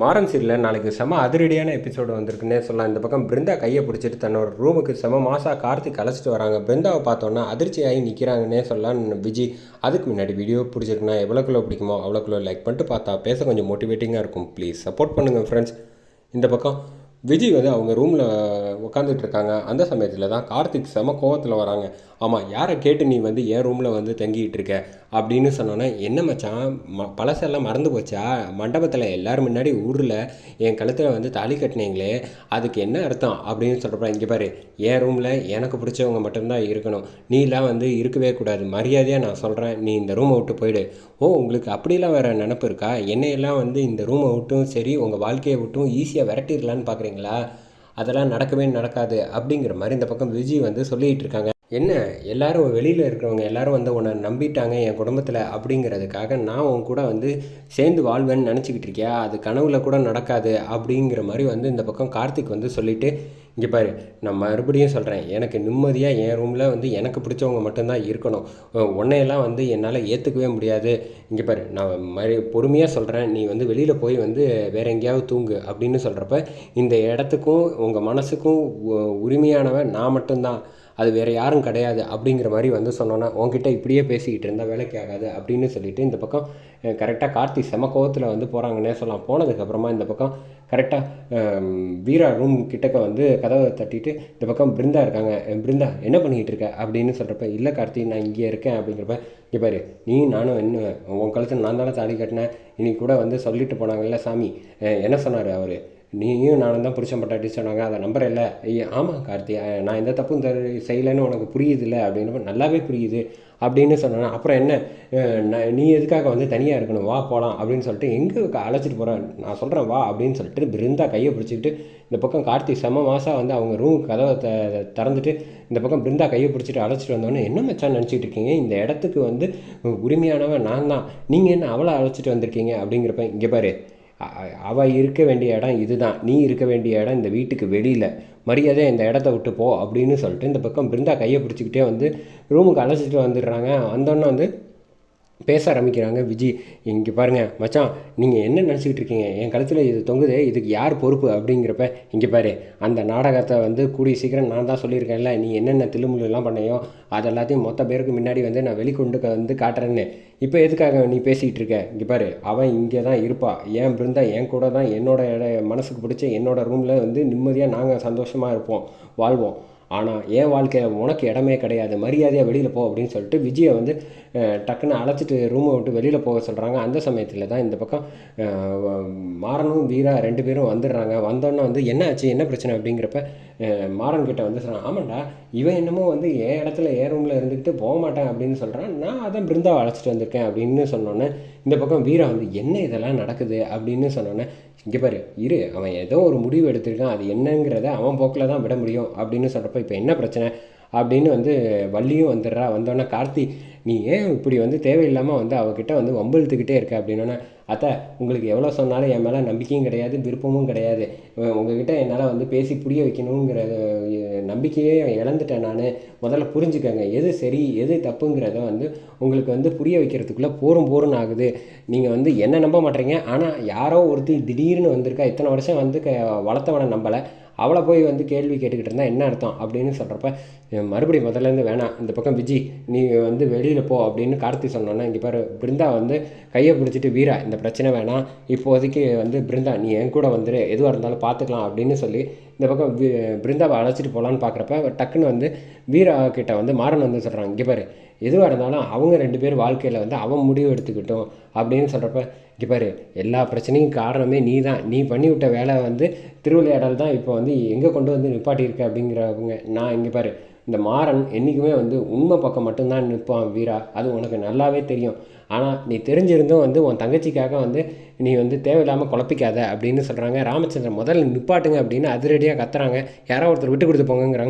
மாறன் சீரில் நாளைக்கு செம அதிரடியான எபிசோடு வந்திருக்குன்னே சொல்லலாம். இந்த பக்கம் பிருந்தா கையை பிடிச்சிட்டு தன்னோட ரூமுக்கு செம மாசா கார்த்திக் அழைச்சிட்டு வராங்க. பிருந்தாவை பார்த்தோன்னா அதிர்ச்சியாகி நிற்கிறாங்கன்னே சொல்லலாம். விஜி அதுக்கு முன்னாடி வீடியோ பிடிச்சிருக்குன்னா எவ்வளோக்குள்ள பிடிக்குமோ அவ்வளோக்குள்ள லைக் பண்ணிட்டு பார்த்தா பேச கொஞ்சம் மோட்டிவேட்டிங்காக இருக்கும். ப்ளீஸ் சப்போர்ட் பண்ணுங்கள் ஃப்ரெண்ட்ஸ் இந்த பக்கம் விஜய் வந்து அவங்க ரூமில் உட்காந்துட்டு இருக்காங்க அந்த சமயத்தில் தான் கார்த்திக் செம கோவத்தில் வராங்க. ஆமாம் யாரை கேட்டு நீ வந்து என் ரூமில் வந்து தங்கிட்டு இருக்க அப்படின்னு சொன்னோன்னே என்ன மச்சான் ம பழசெல்லாம் மறந்து போச்சா? மண்டபத்தில் எல்லோரும் முன்னாடி ஊரில் என் கழுத்தில் வந்து தாலி கட்டினீங்களே அதுக்கு என்ன அர்த்தம்? அப்படின்னு சொல்கிறப்ப இங்கே பாரு என் ரூமில் எனக்கு பிடிச்சவங்க மட்டும்தான் இருக்கணும். நீலாம் வந்து இருக்கவே கூடாது. மரியாதையாக நான் சொல்கிறேன் நீ இந்த ரூமை விட்டு போயிடு. ஓ உங்களுக்கு அப்படிலாம் வேறு நினப்பு இருக்கா? என்னையெல்லாம் வந்து இந்த ரூமை விட்டும் சரி உங்கள் வாழ்க்கையை விட்டும் ஈஸியாக விரட்டிடலான்னு பார்த்தீங்களா அதெல்லாம் நடக்கவே நடக்காது அப்படிங்கிற மாதிரி இந்த பக்கம் விஜய் வந்து சொல்லிகிட்டு இருக்காங்க என்ன எல்லாரும் வெளியில் இருக்கிறவங்க எல்லாரும் வந்து உன்னை நம்பிட்டாங்க என் குடும்பத்தில் அப்படிங்கிறதுக்காக நான் உன் கூட வந்து சேர்ந்து வாழ்வேன்னு நினச்சிக்கிட்டு இருக்கியா? அது கனவுல கூட நடக்காது அப்படிங்கிற மாதிரி வந்து இந்த பக்கம் கார்த்திக் வந்து சொல்லிவிட்டு இங்கே பாரு நான் மறுபடியும் சொல்கிறேன் எனக்கு நிம்மதியாக என் ரூமில் வந்து எனக்கு பிடிச்சவங்க மட்டும்தான் இருக்கணும். உன்னையெல்லாம் வந்து என்னால் ஏற்றுக்கவே முடியாது. இங்கே பாரு நான் மறு பொறுமையாக சொல்கிறேன் நீ வந்து வெளியில் போய் வந்து வேற எங்கேயாவது தூங்கு அப்படின்னு சொல்கிறப்ப இந்த இடத்துக்கும் உங்கள் மனசுக்கும் உரிமையானவன் நான் மட்டும்தான். அது வேறு யாரும் கிடையாது அப்படிங்கிற மாதிரி வந்து சொன்னோன்னா உங்ககிட்ட இப்படியே பேசிக்கிட்டு இருந்தால் வேலைக்கு ஆகாது அப்படின்னு சொல்லிட்டு இந்த பக்கம் கரெக்டாக கார்த்தி செம கோவத்தில் வந்து போகிறாங்கன்னே சொல்லலாம். போனதுக்கப்புறமா இந்த பக்கம் கரெக்டாக வீரா ரூம் கிட்டக்க வந்து கதவை தட்டிட்டு இந்த பக்கம் பிருந்தா இருக்காங்க. பிருந்தா என்ன பண்ணிக்கிட்டு இருக்க? அப்படின்னு சொல்கிறப்ப இல்லை கார்த்தி நான் இங்கே இருக்கேன் அப்படிங்கிறப்ப இங்கே பாரு நீ நானும் என்ன உன் கழுத்தில் நான் தானே தாலி கட்டினேன். இன்னைக்கு கூட வந்து சொல்லிட்டு போனாங்கல்ல சாமி. என்ன சொன்னார் அவர்? நீயும் நானும் தான் புருஷன் பட்டாட்டி சொன்னாங்க அதை நம்பர் இல்லை ஐயா ஆமாம் கார்த்தி நான் எந்த தப்பும் த செய்யலைன்னு உனக்கு புரியுதில்ல அப்படின்னு நல்லாவே புரியுது அப்படின்னு சொன்னேன். அப்புறம் என்ன? நீ எதுக்காக வந்து தனியாக இருக்கணும்? வா போகலாம் அப்படின்னு சொல்லிட்டு எங்கே அழைச்சிட்டு போகிறேன் நான் சொல்கிறேன் வா அப்படின்னு சொல்லிட்டு பிருந்தா கையை பிடிச்சிக்கிட்டு இந்த பக்கம் கார்த்தி செம மாதம் வந்து அவங்க ரூம் கதவை த திறந்துட்டு இந்த பக்கம் பிருந்தா கையை பிடிச்சிட்டு அழைச்சிட்டு வந்தோடனே என்ன மச்சான் நினச்சிட்டு இருக்கீங்க? இந்த இடத்துக்கு வந்து உரிமையானவன் நான் தான். நீங்கள் என்ன அவளை அழைச்சிட்டு வந்திருக்கீங்க? அப்படிங்கிறப்ப இங்கே பாரு அவள் இருக்க வேண்டிய இடம் இதுதான். நீ இருக்க வேண்டிய இடம் இந்த வீட்டுக்கு வெளியில். மரியாதை இந்த இடத்த விட்டு போ அப்படின்னு சொல்லிட்டு இந்த பக்கம் பிருந்தா கையை பிடிச்சிக்கிட்டே வந்து ரூமுக்கு அழைச்சிட்டு வந்துடுறாங்க. வந்தோன்னே வந்து பேச ஆரம்பிக்கிறாங்க. விஜி இங்கே பாருங்கள் மச்சான் நீங்கள் என்ன நினச்சிக்கிட்டு இருக்கீங்க? என் கழுத்தில் இது தொங்குது இதுக்கு யார் பொறுப்பு? அப்படிங்கிறப்ப இங்கே பாரு அந்த நாடகத்தை வந்து கூடிய சீக்கிரம் நான் தான் சொல்லியிருக்கேன்ல நீ என்னென்ன தில்லுமுல்லாம் பண்ணையோ அது எல்லாத்தையும் மொத்த பேருக்கு முன்னாடி வந்து நான் வெளிக்கொண்டு வந்து காட்டுறேன்னு. இப்போ எதுக்காக நீ பேசிக்கிட்டு இருக்க? இங்கே பாரு அவன் இங்கே தான் இருப்பா. ஏன் பிருந்தா என் கூட தான் என்னோட மனசுக்கு பிடிச்ச என்னோடய ரூமில் வந்து நிம்மதியாக நாங்கள் சந்தோஷமாக இருப்போம் வாழ்வோம். ஆனால் என் வாழ்க்கையில் உனக்கு இடமே கிடையாது. மரியாதையாக வெளியில் போ அப்படின்னு சொல்லிட்டு விஜயை வந்து டக்குன்னு அழைச்சிட்டு ரூமை விட்டு வெளியில் போக சொல்கிறாங்க அந்த சமயத்தில் தான் இந்த பக்கம் மாறனும் வீரா ரெண்டு பேரும் வந்துடுறாங்க. வந்தோன்னே வந்து என்ன ஆச்சு? என்ன பிரச்சனை? அப்படிங்கிறப்ப மாறன் கிட்ட வந்து சொல்கிறான் ஆமாண்டா இவன் என்னமோ வந்து என் இடத்துல என் ரூமில் இருந்துக்கிட்டு போக மாட்டேன் அப்படின்னு சொல்கிறான் நான் அதான் பிருந்தாவை அழைச்சிட்டு வந்திருக்கேன் அப்படின்னு சொன்னோன்னே இந்த பக்கம் வீரா வந்து என்ன இதெல்லாம் நடக்குது? அப்படின்னு சொன்னோன்னே இங்கே பாரு இரு. அவன் ஏதோ ஒரு முடிவு எடுத்திருக்கான். அது என்னங்கிறத அவன் போக்கில் தான் விட முடியும் அப்படின்னு சொல்கிறப்ப இப்போ என்ன பிரச்சனை? அப்படின்னு வந்து வள்ளியும் வந்துடுறா. வந்தோடனே கார்த்தி நீ ஏன் இப்படி வந்து தேவையில்லாமல் வந்து அவகிட்ட வந்து வம்பிழுத்துக்கிட்டே இருக்க? அப்படின்னோடனே அத்தை உங்களுக்கு எவ்வளோ சொன்னாலும் என் மேலே நம்பிக்கையும் கிடையாது விருப்பமும் கிடையாது. உங்ககிட்ட என்னால் வந்து பேசி புரிய வைக்கணுங்கிற நம்பிக்கையே இழந்துட்டேன் நான். முதல்ல புரிஞ்சுக்கங்க எது சரி எது தப்புங்கிறத வந்து உங்களுக்கு வந்து புரிய வைக்கிறதுக்குள்ளே போரும் போரும் ஆகுது. நீங்கள் வந்து என்ன நம்ப மாட்டேறீங்க ஆனால் யாரோ ஒருத்தி திடீர்னு வந்திருக்கா. இத்தனை வருஷம் வந்து க வளர்த்தவனை நம்பலை. அவளை போய் வந்து கேள்வி கேட்டுக்கிட்டு இருந்தால் என்ன அர்த்தம் அப்படின்னு சொல்கிறப்ப மறுபடியும் முதல்லேருந்து வேணாம். இந்த பக்கம் விஜி நீ வந்து வெளியில் போ அப்படின்னு கார்த்தி சொன்னோன்னா இங்கே பாரு பிருந்தா வந்து கையை பிடிச்சிட்டு வீரா இந்த பிரச்சனை வேணாம். இப்போதைக்கு வந்து பிருந்தா நீ என் கூட வந்துடு எதுவாக இருந்தாலும் பார்த்துக்கலாம் அப்படின்னு சொல்லி இந்த பக்கம் பிருந்தாவை அழைச்சிட்டு போகலான்னு பார்க்குறப்ப டக்குன்னு வந்து வீரா கிட்ட வந்து மாறன் வந்து சொல்கிறாங்க இங்கே பாரு எதுவாக இருந்தாலும் அவங்க ரெண்டு பேர் வாழ்க்கையில் வந்து அவன் முடிவு எடுத்துக்கிட்டோம் அப்படின்னு சொல்கிறப்ப இங்கே பாரு எல்லா பிரச்சனையும் காரணமே நீ தான் நீ பண்ணி விட்ட வேலை வந்து திருவிளையாடல் தான் இப்போ வந்து எங்கே கொண்டு வந்து நிப்பாட்டியிருக்க அப்படிங்கிறவங்க. நான் இங்கே பாரு இந்த மாறன் என்றைக்குமே வந்து உண்மை பக்கம் மட்டும்தான் நிற்பான் வீரா. அது உனக்கு நல்லாவே தெரியும். ஆனால் நீ தெரிஞ்சிருந்தும் வந்து உன் தங்கச்சிக்காக வந்து நீ வந்து தேவையில்லாமல் குழப்பிக்காத அப்படின்னு சொல்கிறாங்க ராமச்சந்திரன் முதல்ல நிப்பாட்டுங்க அப்படின்னு அதிரடியாக கத்துறாங்க. யாரோ ஒருத்தர் விட்டு கொடுத்து போங்கங்கிறாங்க.